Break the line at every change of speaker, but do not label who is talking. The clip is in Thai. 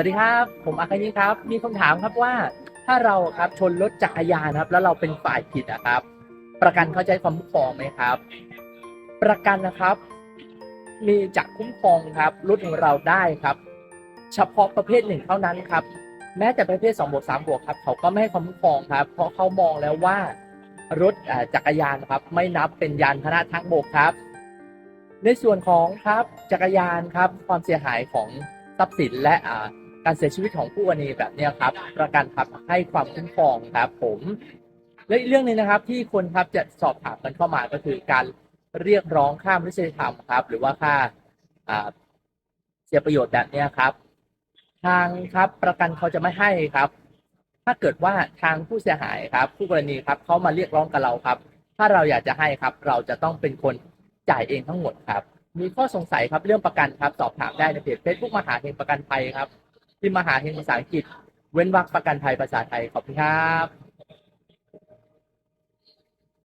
วัสดีครับ ผมอาคายิครับ มีคำถามครับว่าถ้าเราครับชนรถจักรยานครับ แล้วเราเป็นฝ่ายผิดนะครับ ประกันเขาจะให้ความคุ้มครองไหมครับ ประกันนะครับ มีจะคุ้มครองครับรถของเราได้ครับ เฉพาะประเภทหนึ่งเท่านั้นครับ แม้แต่ประเภท2บวก3บวกครับ เขาก็ไม่ให้ความคุ้มครองครับ เพราะเขามองแล้วว่ารถจักรยานครับ ไม่นับเป็นยานพาหนะทางบกครับ ในส่วนของครับจักรยานครับ ความเสียหายของทรัพย์สินและอ่า การเสียชีวิตของผู้กรณีแบบนี้ครับ ประกันครับให้ความคุ้มครองครับผมและอีกเรื่องหนึงนะครับ ที่คนครับจะสอบถามกันเข้ามาก็คือการเรียกร้องค่ามนุษยธรรมครับ หรือว่าค่าเสียประโยชน์แบบนี้ครับ ทางครับประกันเขาจะไม่ให้ครับ ถ้าเกิดว่าทางผู้เสียหายครับผู้กรณีครับเขามาเรียกร้องกับเราครับ ถ้าเราอยากจะให้ครับ เราจะต้องเป็นคนจ่ายเองทั้งหมดครับ มีข้อสงสัยครับเรื่องประกันครับ สอบถามได้ในเพจ Facebook มหาเฮงประกันภัยครับ ที่มหาเฮงภาษาอังกฤษ เว้นวรรคประกันภัยภาษาไทย ขอบคุณครับ